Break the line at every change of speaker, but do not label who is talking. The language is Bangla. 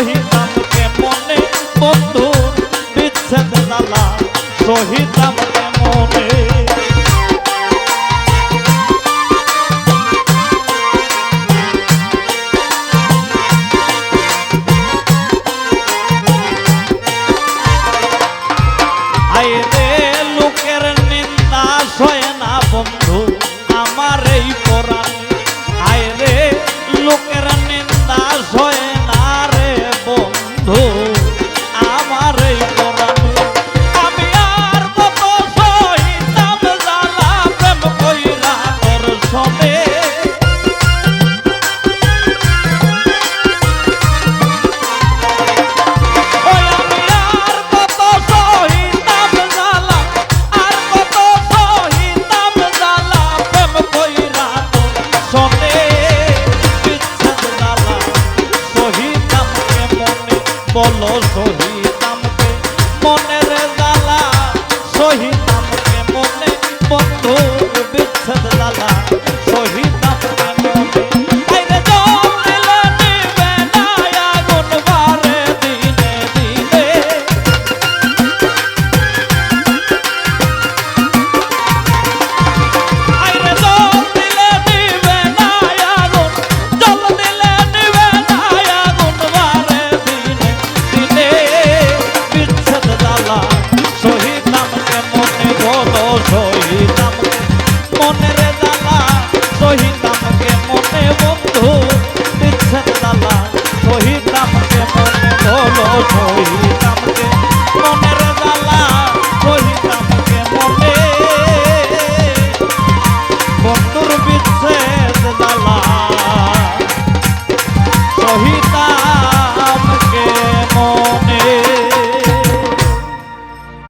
সহিতাম কেমনে বন্ধু বিচ্ছেদ জ্বালা সহিতাম কেমনে? বলো সহিতামকে। মনের জ্বালা সহিত